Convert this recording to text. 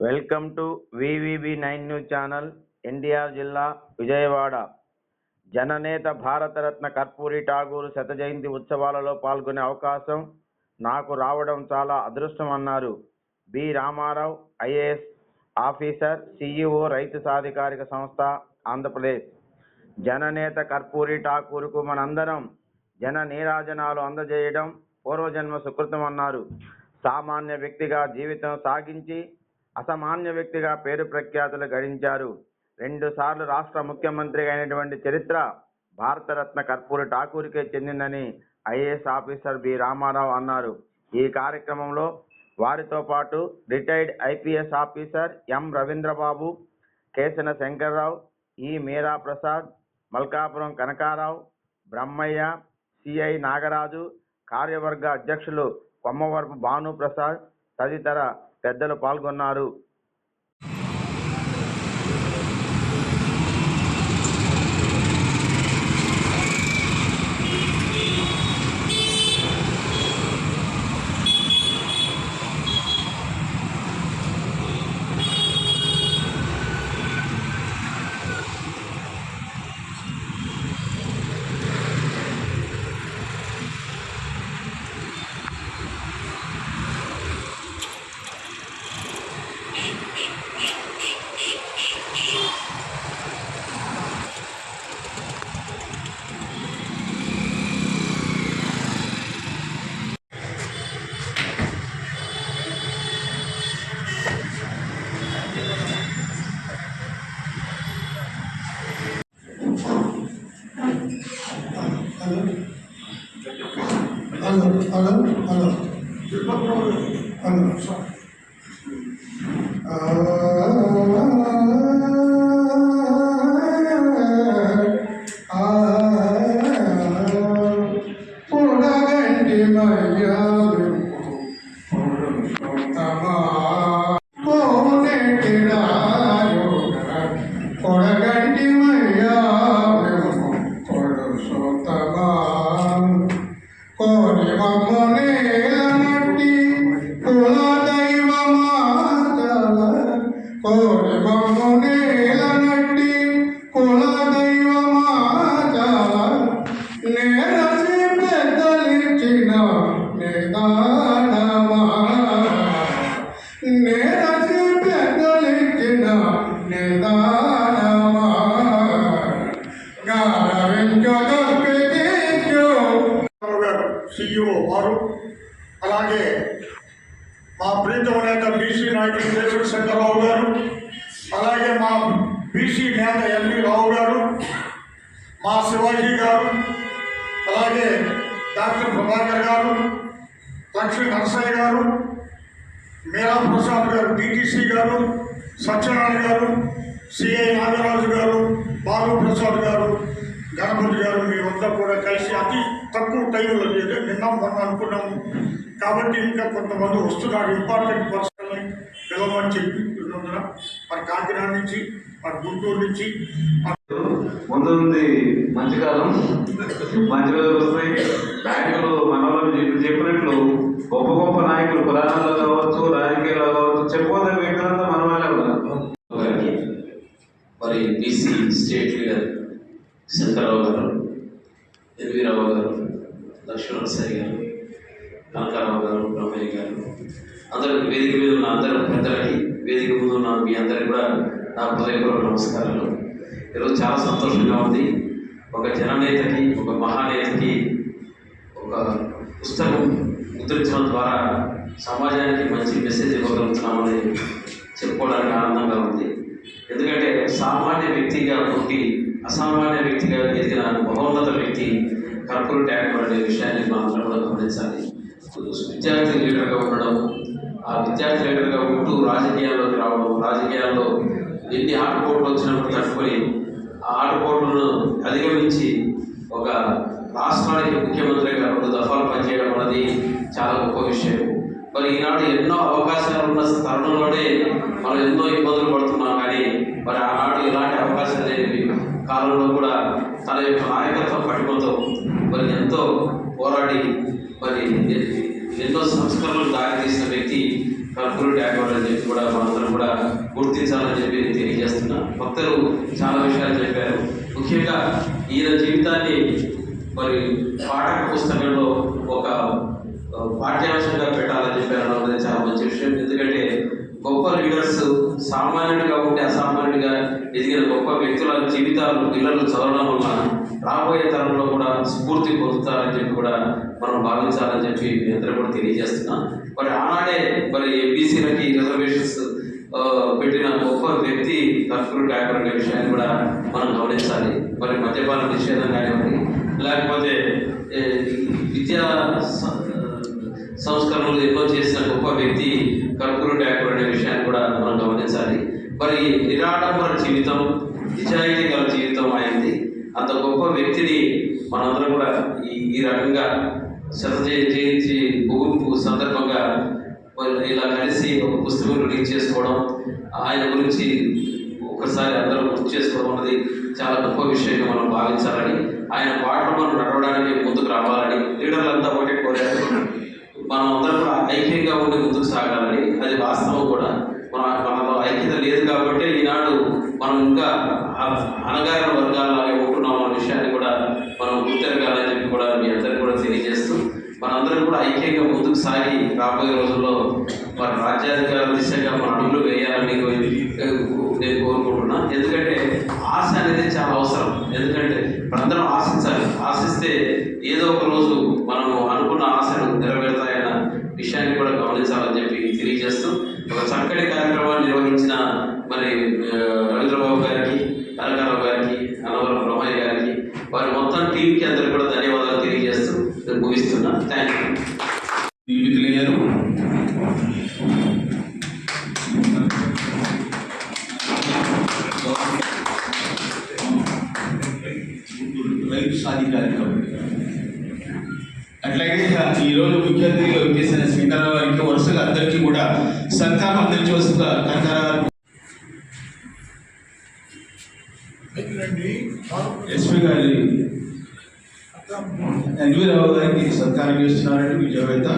Welcome to VVB nine news channel NTR జిల్లా విజయవాడ. జననేత భారతరత్న కర్పూరి ఠాగూర్ శత జయంతి ఉత్సవాలలో పాల్గొనే అవకాశం నాకు రావడం చాలా అదృష్టం అన్నారు. B. Ramarao IAS officer CEO రైతు సాధికారిక సంస్థ ఆంధ్రప్రదేశ్. జననేత కర్పూరి ఠాకూర్కు మనందరం జన నీరాజనాలు అందజేయడం పూర్వజన్మ సుకృతం అన్నారు. సామాన్య వ్యక్తిగా జీవితం సాగించి అసామాన్య వ్యక్తిగా పేరు ప్రఖ్యాతులు గడించారు. రెండు సార్లు రాష్ట్ర ముఖ్యమంత్రి అయినటువంటి చరిత్ర భారతరత్న కర్పూరి ఠాకూర్కే చెందిందని ఐఏఎస్ ఆఫీసర్ బి. రామారావు అన్నారు. ఈ కార్యక్రమంలో వారితో పాటు retired IPS officer M. Ravindrababu Kesana Shankarrao E Meera Prasad Malkapuram Kanakarao Brahmaiah CI Nagaraju కార్యవర్గ అధ్యక్షులు కొమ్మవరపు భానుప్రసాద్ తదితర పెద్దలు పాల్గొన్నారు. Hello? Hello? Hello? Hello? Hello? Hello? Ah, ah, ah, ah, ah, ah, ah, ah, ah, వారు. అలాగే మా ప్రీతమ నేత బీసీ నాయకుడు కేశవ శంకర్రావు గారు అలాగే మా బీసీ నేత ఎల్వి రావు గారు మా శివాజీ గారు అలాగే డాక్టర్ ప్రభాకర్ గారు లక్ష్మీ నరసయ్య గారు మీరా ప్రసాద్ గారు డిటీసీ గారు సత్యనారాయణ గారు సిఐ నాగరాజు గారు బాలు ప్రసాద్ గారు గణపతి గారు మీ వద్ద కూడా కలిసి అతి తక్కువ టైంలో లేదు నిన్న మొన్న అనుకున్నాము కాబట్టి ఇంకా కొంతమంది వస్తున్నారు. ఇంపార్టెంట్ పర్సన్ని పిలవమని చెప్పి ఉన్నందున మరి కాకినాడ నుంచి మరి గుంటూరు నుంచి ముందు ఉంది మంచి కాలం మంచి రోజులు వస్తాయి నాయకులు మన వాళ్ళు చెప్పి- చెప్పినట్లు గొప్ప గొప్ప నాయకులు పురాణాల్లో కావచ్చు రాజకీయాల్లో కావచ్చు చెప్పుకోదగ్గ వ్యక్తులంతా మన వాళ్ళే ఉన్నారు మరి బీసీ స్టేట్ లీడర్ శంకరరావు గారు ఎన్వి రావు గారు లక్ష్మణసాయి గారు కనకారావు గారు బ్రహ్మయ్య గారు అందరికి వేదిక మీద ఉన్న అందరూ పెద్దలకి వేదిక ముందు ఉన్న మీ అందరికి కూడా నా హృదయపూర్వక నమస్కారాలు. ఈరోజు చాలా సంతోషంగా ఉంది. ఒక జననేతకి ఒక మహానేతకి ఒక పుస్తకం ముద్రించడం ద్వారా సమాజానికి మంచి మెసేజ్ ఇవ్వగలుగుతున్నామని చెప్పుకోవడానికి ఆనందంగా ఉంది. ఎందుకంటే సామాన్య వ్యక్తిగా ఉండి అసామాన్య వ్యక్తిగా ఎదిగిన బహోన్నత వ్యక్తి కర్పూర్ ట్యాంకర్ అనే విషయాన్ని మనం కూడా గమనించాలి. విద్యార్థి లీడర్గా ఉండడం ఆ విద్యార్థి లీడర్గా ఉంటూ రాజకీయాల్లోకి రావడం రాజకీయాల్లో ఎన్ని ఆటపోట్లు వచ్చినప్పుడు తట్టుకొని ఆ ఆటపోట్లను అధిగమించి ఒక రాష్ట్రానికి ముఖ్యమంత్రిగా రెండు దఫాలు పనిచేయడం అనేది చాలా గొప్ప విషయం. మరి ఈనాడు ఎన్నో అవకాశాలు ఉన్న తరుణంలోనే మనం ఎన్నో ఇబ్బందులు పడుతున్నాం కానీ మరి ఆనాడు ఇలాంటి అవకాశాలు లేని కాలంలో కూడా తన యొక్క నాయకత్వం పటిమతో మరి ఎంతో పోరాడి మరి ఎన్నో సంస్కరణలు దారితీసిన వ్యక్తి కర్పూరు ట్యాగోర్ అని చెప్పి కూడా మనందరం కూడా గుర్తించాలని చెప్పి నేను తెలియజేస్తున్నా. భక్తులు చాలా విషయాలు చెప్పారు. ముఖ్యంగా ఈయన జీవితాన్ని మరి పాఠక పుస్తకంలో ఒక పాఠ్యాంశంగా పెట్టాలని చెప్పారు అన్నది చాలా మంచి విషయం. ఎందుకంటే గొప్ప లీడర్స్ సామాన్యుడిగా ఉంటే అసామాన్యుడిగా ఎదిగిన గొప్ప వ్యక్తుల జీవితాలు పిల్లలు చదవడం వల్ల రాబోయే తరంలో కూడా స్ఫూర్తి పొందుతారని చెప్పి కూడా మనం భావించాలని చెప్పి మీ అందరూ కూడా తెలియజేస్తున్నాం మరి ఆనాడే మరి ఎంబీసీలకి రిజర్వేషన్స్ పెట్టిన గొప్ప వ్యక్తి కర్ఫ్యూ ట్యాగర్ అనే విషయాన్ని కూడా మనం గమనించాలి. మరి మద్యపాన నిషేధం కానివ్వండి లేకపోతే విద్యా సంస్కరణలు ఎన్నో చేసిన గొప్ప వ్యక్తి కర్పూరు ట్యాగర్ అనే విషయాన్ని కూడా మనం గమనించాలి. మరి నిరాడంబర జీవితం నిజాయితీ గల జీవితం అయింది అంత గొప్ప వ్యక్తిని మనందరం కూడా ఈ ఈ రకంగా శత జయంతి ముగింపు సందర్భంగా ఇలా కలిసి ఒక పుస్తకం రిలీజ్ చేసుకోవడం ఆయన గురించి ఒకసారి అందరూ గుర్తు చేసుకోవడం అన్నది చాలా గొప్ప విషయంగా మనం భావించాలని ఆయన పాటలు మనం నడవడానికి ముందుకు రావాలని లీడర్లంతా ఒకటే కోరారు. మనం అందరం కూడా ఐక్యంగా ఉండి ముందుకు సాగాలని అది వాస్తవం కూడా. మన మనలో ఐక్యత లేదు కాబట్టి ఈనాడు మనం ఇంకా అనగారిన వర్గాల తెలియజేస్తూ మనందరం కూడా ఐక్యంగా ముందుకు సాగి రాబోయే రోజుల్లో మన రాజ్యాధికార దిశగా మన అడుగులు వేయాలని నేను కోరుకుంటున్నా. ఎందుకంటే ఆశ అనేది చాలా అవసరం. ఎందుకంటే అందరం ఆశించాలి. ఆశిస్తే ఏదో ఒక రోజు మనము అనుకున్న ఆశలు నెరవేరుతాయన్న విషయాన్ని కూడా గమనించాలని చెప్పి తెలియజేస్తూ ఒక చక్కటి కార్యక్రమాన్ని నిర్వహించిన మరి రవీంద్రబాబు గారికి కనకారావు గారికి అన్నవరం బ్రహ్మయ్య గారికి వారి మొత్తం టీంకి అందరూ కూడా ధన్యవాదాలు తెలియజేస్తూ నేను ముగిస్తున్నా థ్యాంక్ యూ రైతు సాధికారికం అట్లాగే ఈరోజు ముఖ్య అతిథిగా వచ్చేసిన శ్రీకరావు గారికి వరుసగా అందరికీ కూడా సత్కారం అందించవలసిన కనకారావు ఎస్పీ గారి ఎన్వీరావు గారికి సత్కారం చేస్తున్నారంటే విజయవేత్త